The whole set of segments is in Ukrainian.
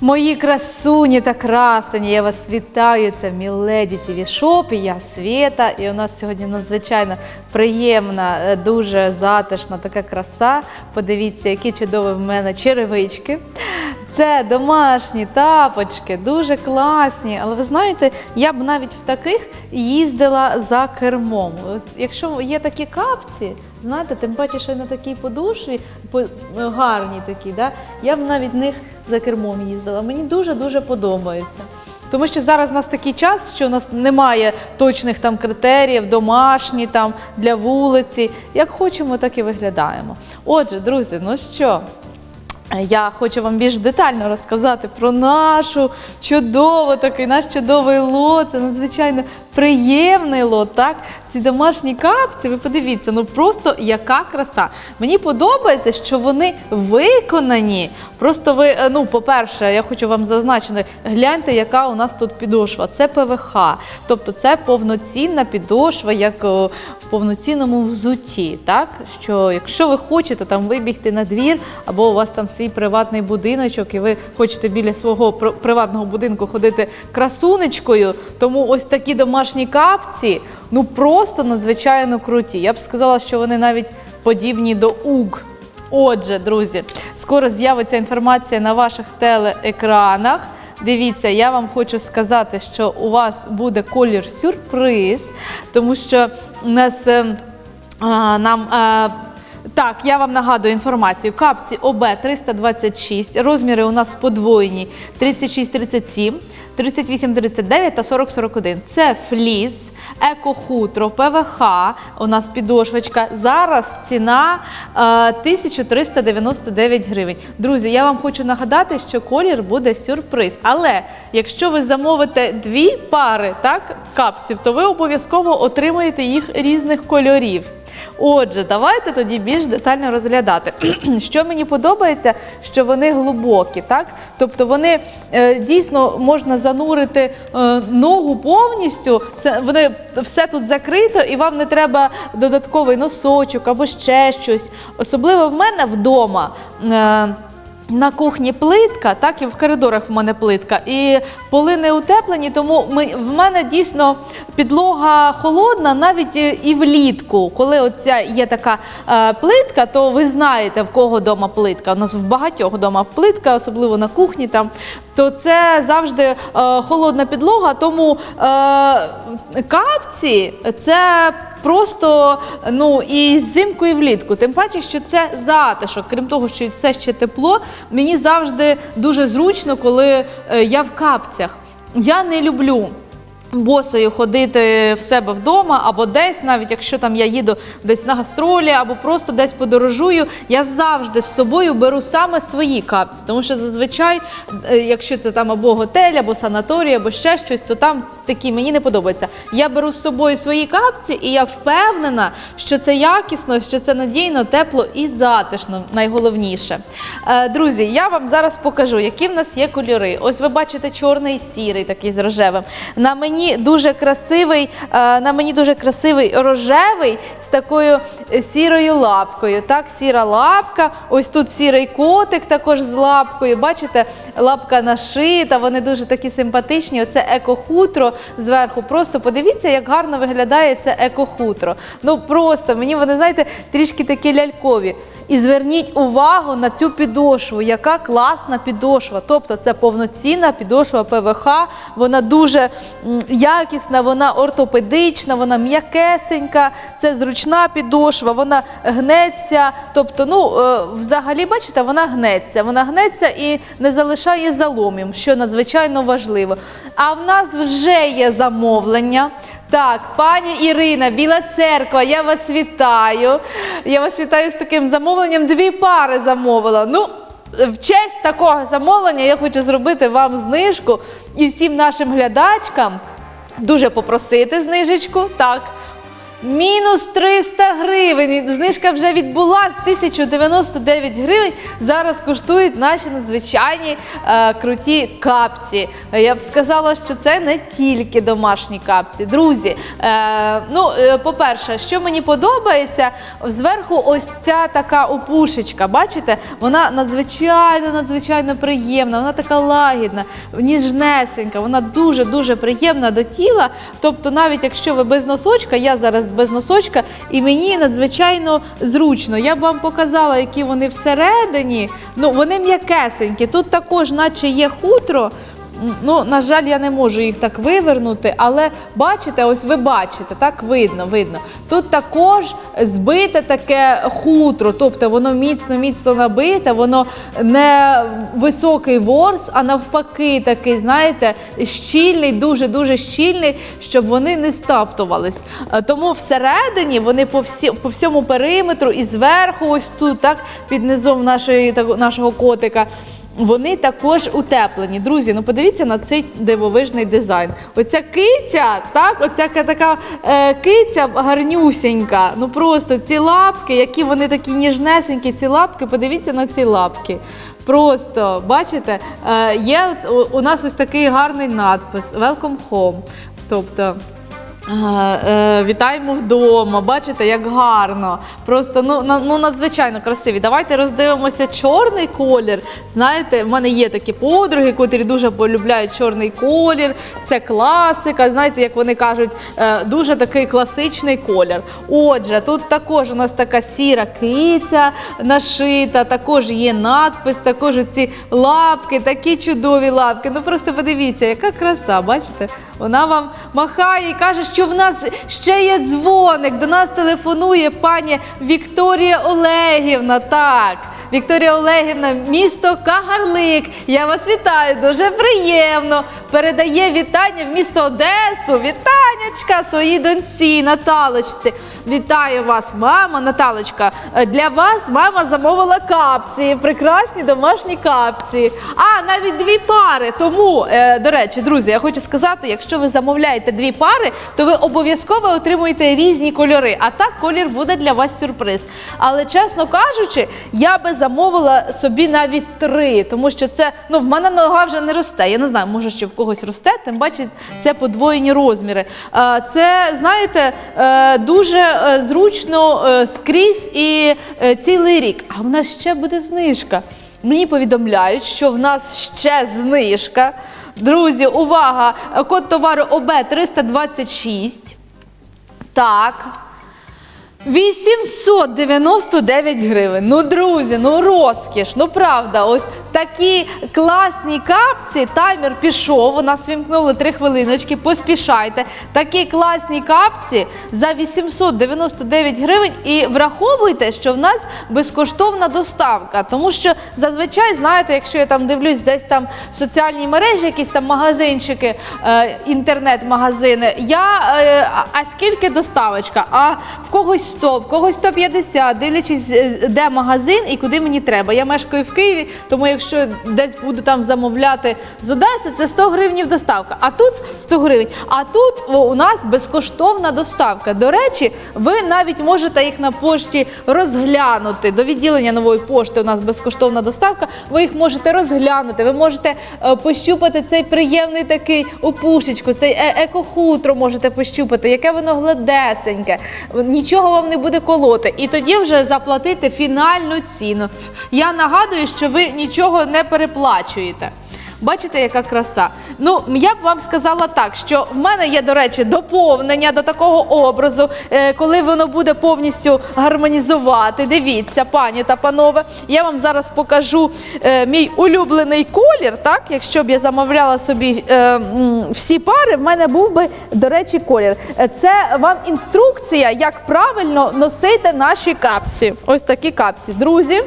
Мої красуні та красені, я вас вітаю. Це Міледі Тіві Шоп, і я Свєта. І у нас сьогодні надзвичайно приємна, е, дуже затишна така краса. Подивіться, які чудові в мене черевички. Це домашні тапочки, дуже класні. Але ви знаєте, я б навіть в таких їздила за кермом. Якщо є такі капці, знаєте, тим паче, що на такій подушві, по- гарні такі, да? я б навіть них за кермом їздила. Мені дуже-дуже подобається. Тому що зараз у нас такий час, що у нас немає точних там критеріїв, домашні там для вулиці. Як хочемо, так і виглядаємо. Отже, друзі, ну що? Я хочу вам більш детально розказати про нашу чудову такий наш чудовий лот. Це надзвичайно приємний лот. Так, ці домашні капці. Ви подивіться, ну просто яка краса. Мені подобається, що вони виконані. Просто ви, е, ну, по-перше, я хочу вам зазначити, гляньте, яка у нас тут підошва. Це ПВХ, тобто це повноцінна підошва, як в повноцінному взутті. Так, що якщо ви хочете там вибігти на двір, або у вас там свій приватний будиночок, і ви хочете біля свого приватного будинку ходити красунечкою, тому ось такі домашні капці ну просто надзвичайно круті. Я б сказала, що вони навіть подібні до уг. Отже, друзі, скоро з'явиться інформація на ваших телеекранах. Дивіться, я вам хочу сказати, що у вас буде колір сюрприз, тому що нас е, нам. е, так, я вам нагадую інформацію. Капці ОБ 326, розміри у нас подвоєні 36-37, 38-39 та 40-41. Це фліс, екохутро, ПВХ, у нас підошвочка. Зараз ціна е, 1399 гривень. Друзі, я вам хочу нагадати, що колір буде сюрприз. Але якщо ви замовите дві пари так, капців, то ви обов'язково отримаєте їх різних кольорів. Отже, давайте тоді більш детально розглядати. Що мені подобається, що вони глибокі, так? Тобто вони е, дійсно можна занурити е, ногу повністю. Це все тут закрито, і вам не треба додатковий носочок або ще щось. Особливо в мене вдома. Е, на кухні плитка, так і в коридорах в мене плитка, і поли не утеплені, тому ми, в мене дійсно підлога холодна навіть і і влітку. Коли оця є така е, плитка, то ви знаєте, в кого вдома плитка. У нас в багатьох вдома плитка, особливо на кухні там. То це завжди е, холодна підлога, тому е, капці це просто ну і зимку, і влітку. Тим паче, що це затишок. Крім того, що це ще тепло, мені завжди дуже зручно, коли е, я в капцях. Я не люблю. Босою ходити в себе вдома або десь, навіть якщо там я їду десь на гастролі, або просто десь подорожую, я завжди з собою беру саме свої капці. Тому що зазвичай, е, якщо це там або готель, або санаторій, або ще щось, то там такі мені не подобається. Я беру з собою свої капці, і я впевнена, що це якісно, що це надійно, тепло і затишно. Найголовніше. Е, Друзі, я вам зараз покажу, які в нас є кольори. Ось ви бачите чорний і сірий, такий з рожевим. На мені дуже красивий, е, на мені дуже красивий рожевий з такою е, сірою лапкою. Так, сіра лапка. Ось тут сірий котик також з лапкою. Бачите, лапка нашита, вони дуже такі симпатичні. Оце екохутро зверху. Просто подивіться, як гарно виглядає це екохутро. Ну просто мені вони, знаєте, трішки такі лялькові. І зверніть увагу на цю підошву, яка класна підошва. Тобто це повноцінна підошва ПВХ, вона дуже якісна, вона ортопедична, вона м'якесенька, це зручна підошва, вона гнеться. Тобто, ну е, взагалі, бачите, вона гнеться. Вона гнеться і не залишає заломів, що надзвичайно важливо. А в нас вже є замовлення. Так, пані Ірина, Біла церква, я вас вітаю. Я вас вітаю з таким замовленням. Дві пари замовила. Ну, в честь такого замовлення я хочу зробити вам знижку і всім нашим глядачкам дуже попросити знижечку. Так. Мінус 300 гривень. Знижка вже відбулась 1099 гривень. Зараз коштують наші надзвичайні е, круті капці. Я б сказала, що це не тільки домашні капці. Друзі, е, ну, е, по-перше, що мені подобається, зверху ось ця така опушечка. Бачите, вона надзвичайно, надзвичайно приємна, вона така лагідна, ніжнесенька, вона дуже-дуже приємна до тіла. Тобто, навіть якщо ви без носочка, я зараз без носочка, і мені надзвичайно зручно. Я б вам показала, які вони всередині. Ну, вони м'якесенькі. Тут також, наче є хутро. Ну, на жаль, я не можу їх так вивернути, але бачите, ось ви бачите, так видно, видно. Тут також збите таке хутро, тобто воно міцно, міцно набите, воно не високий ворс, а навпаки, такий, знаєте, щільний, дуже дуже щільний, щоб вони не стаптувались. Е, Тому всередині вони по всі по всьому периметру і зверху, ось тут, так під низом нашої так- нашого котика. Вони також утеплені. Друзі, ну подивіться на цей дивовижний дизайн. Оця киця, так, оця така е, киця гарнюсінька. Ну просто ці лапки, які вони такі ніжнесенькі, ці лапки, подивіться на ці лапки. Просто бачите, е, є у- нас ось такий гарний надпис Welcome home. Тобто. Е, Вітаємо вдома. Бачите, як гарно. Просто ну, ну надзвичайно красиві. Давайте роздивимося чорний колір. Знаєте, в мене є такі подруги, котрі дуже полюбляють чорний колір. Це класика. Знаєте, як вони кажуть, е, дуже такий класичний колір. Отже, тут також у нас така сіра киця нашита, також є надпис, також ці лапки, такі чудові лапки. Ну просто подивіться, яка краса, бачите? Вона вам махає і каже, що в нас ще є дзвоник. До нас телефонує пані Вікторія Олегівна. Так. Вікторія Олегівна, місто Кагарлик. Я вас вітаю, дуже приємно. Передає вітання в місто Одесу. Вітаннячка своїй доньці Наталочці. Вітаю вас, мама Наталочка. Е, Для вас мама замовила капці, прекрасні домашні капці. А навіть дві пари. Тому, е, до речі, друзі, я хочу сказати, якщо ви замовляєте дві пари, то ви обов'язково отримуєте різні кольори. А так колір буде для вас сюрприз. Але чесно кажучи, я би замовила собі навіть три, тому що це ну в мене нога вже не росте. Я не знаю, може ще в когось росте. Тим бачить, це подвоєні розміри. Е, Це знаєте, дуже зручно е, скрізь і е, цілий рік. А в нас ще буде знижка. Мені повідомляють, що в нас ще знижка. Друзі, увага! Код товару ОБ 326. Так. 899 гривень. Ну, друзі, ну розкіш, ну правда, ось такі класні капці. Таймер пішов. У нас вімкнули 3 хвилиночки. Поспішайте. Такі класні капці за 899 гривень. І враховуйте, що в нас безкоштовна доставка. Тому що зазвичай, знаєте, якщо я там дивлюсь десь там в соціальній мережі, якісь там магазинчики, е, інтернет-магазини, я е, а- а скільки доставочка? А в когось 100, в когось 150, дивлячись, е, де магазин і куди мені треба. Я мешкаю в Києві, тому якщо десь буду там замовляти з Одеси, це 100 гривнів доставка. А тут 100 гривень. А тут у нас безкоштовна доставка. До речі, ви навіть можете їх на пошті розглянути. До відділення нової пошти у нас безкоштовна доставка. Ви їх можете розглянути. Ви можете е, пощупати цей приємний такий опушечку, цей е- екохутро можете пощупати, яке воно гладесеньке. Нічого вам не буде колоти. І тоді вже заплатити фінальну ціну. Я нагадую, що ви нічого не переплачуєте. Бачите, яка краса? Ну, я б вам сказала так, що в мене є, до речі, доповнення до такого образу, е, коли воно буде повністю гармонізувати. Дивіться, пані та панове, я вам зараз покажу е, мій улюблений колір. Так, якщо б я замовляла собі е, всі пари, в мене був би, до речі, колір. Це вам інструкція, як правильно носити наші капці. Ось такі капці. Друзі.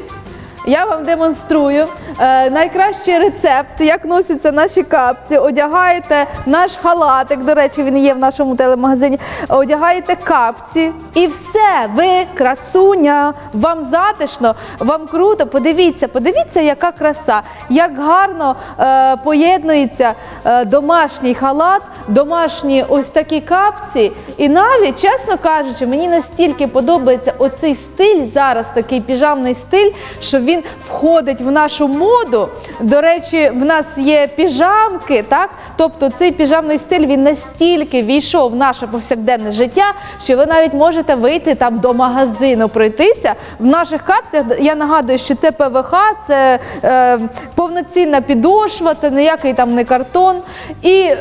Я вам демонструю е, найкращий рецепт, як носяться наші капці. Одягаєте наш халатик, до речі, він є в нашому телемагазині. Одягаєте капці і все, ви красуня, вам затишно, вам круто. Подивіться, подивіться, яка краса, як гарно е, поєднується е, домашній халат, домашні ось такі капці. І навіть, чесно кажучи, мені настільки подобається оцей стиль зараз, такий піжамний стиль, що він входить в нашу моду. До речі, в нас є піжамки, так? Тобто цей піжамний стиль він настільки війшов в наше повсякденне життя, що ви навіть можете вийти там до магазину пройтися. В наших капцях я нагадую, що це ПВХ, це е, повноцінна підошва, це ніякий там не картон. І е,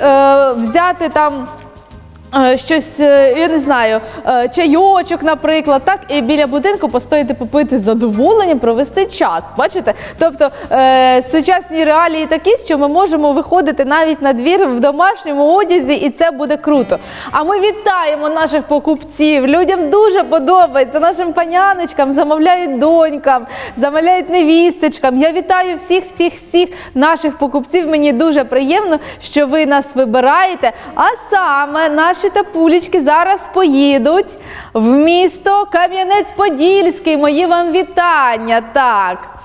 взяти там. Е, Щось, е, я не знаю, е, чайочок, наприклад, так, і біля будинку постояти попити з задоволенням, провести час. Бачите? Тобто сучасні реалії такі, що ми можемо виходити навіть на двір в домашньому одязі, і це буде круто. А ми вітаємо наших покупців. Людям дуже подобається. Нашим паняночкам замовляють донькам, замовляють невісточкам. Я вітаю всіх, всіх, всіх наших покупців. Мені дуже приємно, що ви нас вибираєте. А саме наші тапулечки зараз поїдуть в місто Кам'янець-Подільський. Мої вам вітання. Так.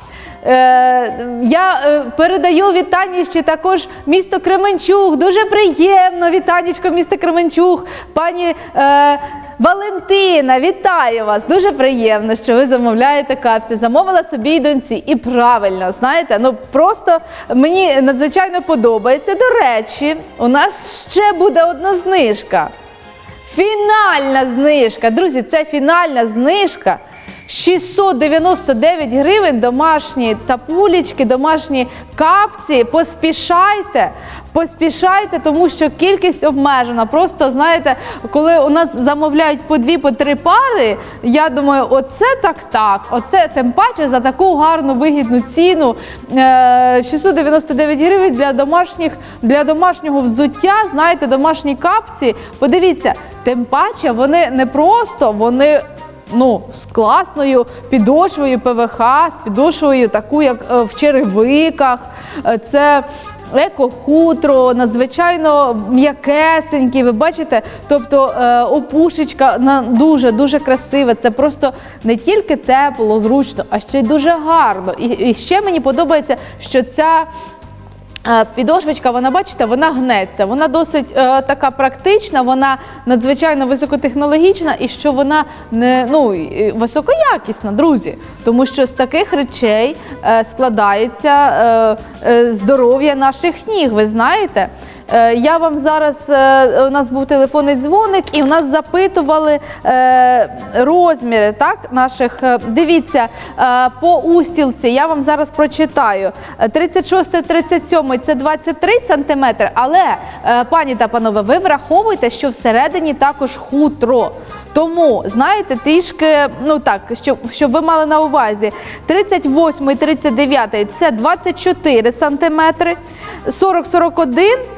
Е, я е, передаю вітання ще також місто Кременчуг. Дуже приємно. Вітанечко, місто Кременчуг. Пані е, Валентина, вітаю вас. Дуже приємно, що ви замовляєте капці. Замовила собі й доньці. І правильно, знаєте, ну просто мені надзвичайно подобається. До речі, у нас ще буде одна знижка. Фінальна знижка. Друзі, це фінальна знижка. 699 гривень домашні тапулечки, домашні капці. Поспішайте, поспішайте, тому що кількість обмежена. Просто знаєте, коли у нас замовляють по дві, по три пари, я думаю, оце так так. Оце тим паче за таку гарну вигідну ціну. Е, 699 гривень для домашніх для домашнього взуття. Знаєте, домашні капці. Подивіться, тим паче вони не просто вони ну, з класною підошвою ПВХ, з підошвою таку, як е, в черевиках. Е, Це еко-хутро, надзвичайно м'якесенькі. Ви бачите, тобто е, опушечка на дуже дуже красива. Це просто не тільки тепло, зручно, а ще й дуже гарно. І ще мені подобається, що ця. Підошвочка, вона бачите, вона гнеться. Вона досить е, така практична, вона надзвичайно високотехнологічна і що вона не ну високоякісна, друзі. Тому що з таких речей е, складається е, е, здоров'я наших ніг. Ви знаєте. Е, Я вам зараз е, у нас був телефонний дзвоник, і в нас запитували е, розміри так, наших. Дивіться, по устілці я вам зараз прочитаю. Е, 36 37 це 23 сантиметри, але, пані та панове, ви враховуйте, що всередині також хутро. Тому, знаєте, трішки, ну так, щоб, ви мали на увазі, 38 і 39 це 24 сантиметри, 40-41 Е,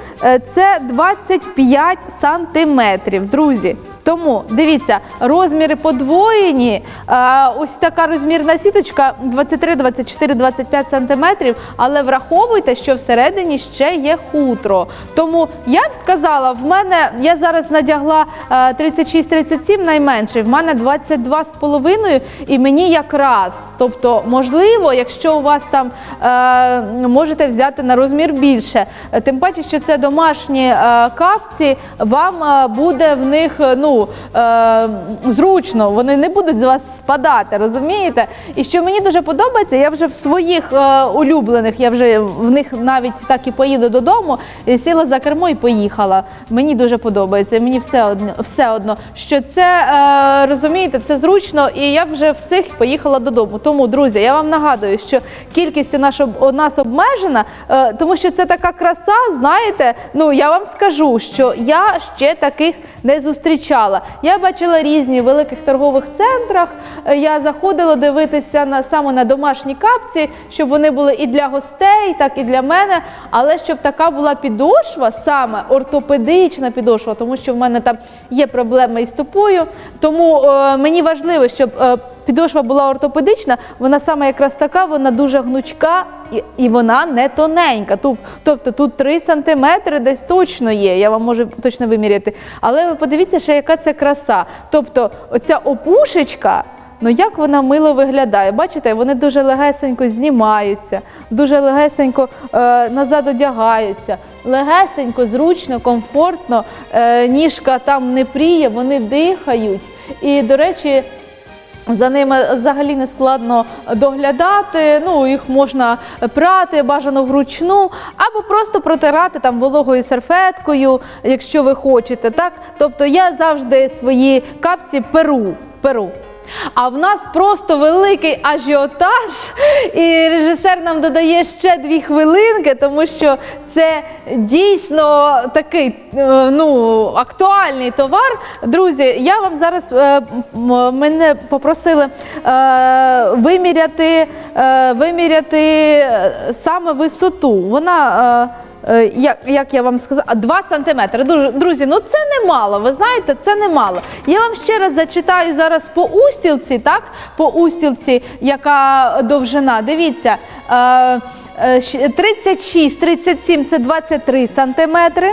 це 25 сантиметрів, друзі. Тому дивіться, розміри подвоєні. Е, Ось така розмірна сіточка 23, 24, 25 сантиметрів. Але враховуйте, що всередині ще є хутро. Тому я б сказала, в мене я зараз надягла е, 36-37 найменший, в мене 22,5 і мені якраз. Тобто, можливо, якщо у вас там е, можете взяти на розмір більше. Е, Тим паче, що це домашні е, капці, вам е, буде в них е, е, зручно, вони не будуть з вас спадати, розумієте? І що мені дуже подобається, я вже в своїх е, улюблених, я вже в них навіть так і поїду додому, і сіла за кермо і поїхала. Мені дуже подобається, мені все одно, все одно що це е, розумієте, це зручно, і я вже в цих поїхала додому. Тому, друзі, я вам нагадую, що кількість у наш, у нас обмежена, е, тому що це така краса, знаєте. Ну я вам скажу, що я ще таких не зустрічала. Я бачила різні в великих торгових центрах. Е, Я заходила дивитися на саме на домашні капці, щоб вони були і для гостей, так і для мене. Але щоб така була підошва, саме ортопедична підошва, тому що в мене там є проблеми із стопою. Тому е, мені важливо, щоб е, підошва була ортопедична, вона саме якраз така, вона дуже гнучка і, і вона не тоненька. Тоб- Тобто тут 3 сантиметри десь точно є, я вам можу точно виміряти. Але ви подивіться, ще яка це краса. Тобто, оця опушечка. Ну як вона мило виглядає? Бачите, вони дуже легесенько знімаються, дуже легесенько е, назад одягаються, легесенько, зручно, комфортно, е, ніжка там не пріє, вони дихають. І, до речі, за ними взагалі не складно доглядати. Ну їх можна прати, бажано вручну, або просто протирати там вологою серфеткою, якщо ви хочете. Так, тобто я завжди свої капці перу. перу. А в нас просто великий ажіотаж, і режисер нам додає ще дві хвилинки, тому що це дійсно такий е, ну, актуальний товар. Друзі, я вам зараз е, мене попросили е, виміряти, е, виміряти е, саме висоту. Вона. Е, Е, як, як я вам сказала, 2 сантиметри. Друзі, ну це немало, ви знаєте, це немало. Я вам ще раз зачитаю зараз по устілці, так? По устілці, яка довжина. Дивіться, е, е, щ- 36, 37 це 23 сантиметри.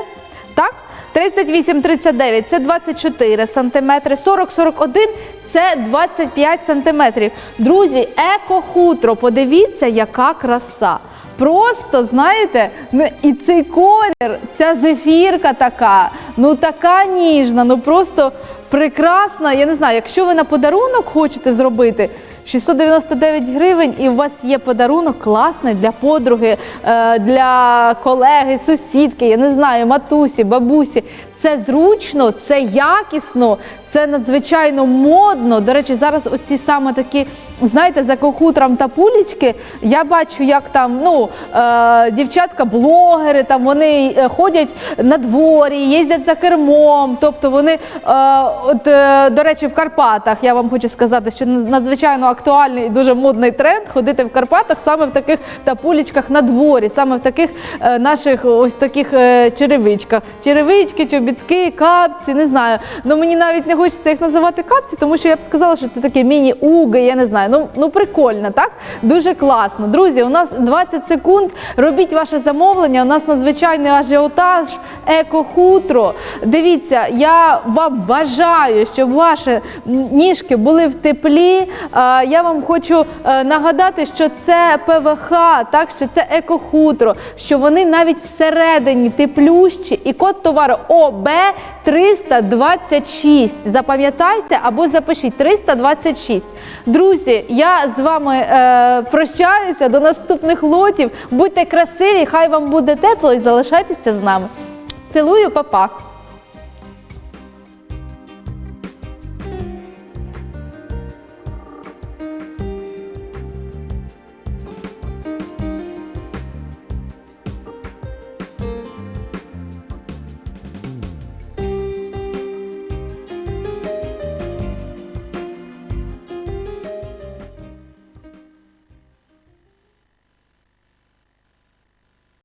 Так? 38-39 це 24 сантиметри, 40-41 це 25 сантиметрів. Друзі, еко-хутро, подивіться, яка краса. Просто знаєте, ну і цей колір, ця зефірка така, ну така ніжна, ну просто прекрасна. Я не знаю, якщо ви на подарунок хочете зробити. 699 гривень, і у вас є подарунок класний для подруги, е, для колеги, сусідки, я не знаю, матусі, бабусі. Це зручно, це якісно, це надзвичайно модно. До речі, зараз оці саме такі, знаєте, за кохутром та пулічки. Я бачу, як там ну, е, дівчатка-блогери, там вони е, ходять на дворі, їздять за кермом. Тобто вони, е, от, е, до речі, в Карпатах, я вам хочу сказати, що надзвичайно актуальний і дуже модний тренд ходити в Карпатах саме в таких тапулічках на дворі, саме в таких е, наших ось таких е, черевичках. Черевички, чобітки, капці, не знаю. Ну мені навіть не хочеться їх називати капці, тому що я б сказала, що це таке міні-уги, я не знаю. Ну, ну прикольно, так? Дуже класно. Друзі, у нас 20 секунд. Робіть ваше замовлення. У нас надзвичайний ажіотаж, еко-хутро. Дивіться, я вам бажаю, щоб ваші ніжки були в теплі. Е, Я вам хочу е, нагадати, що це ПВХ, так що це еко-хутро, що вони навіть всередині теплющі, і код товару ОБ 326. Запам'ятайте або запишіть 326. Друзі, я з вами е, прощаюся до наступних лотів. Будьте красиві, хай вам буде тепло і залишайтеся з нами. Цілую, па-па!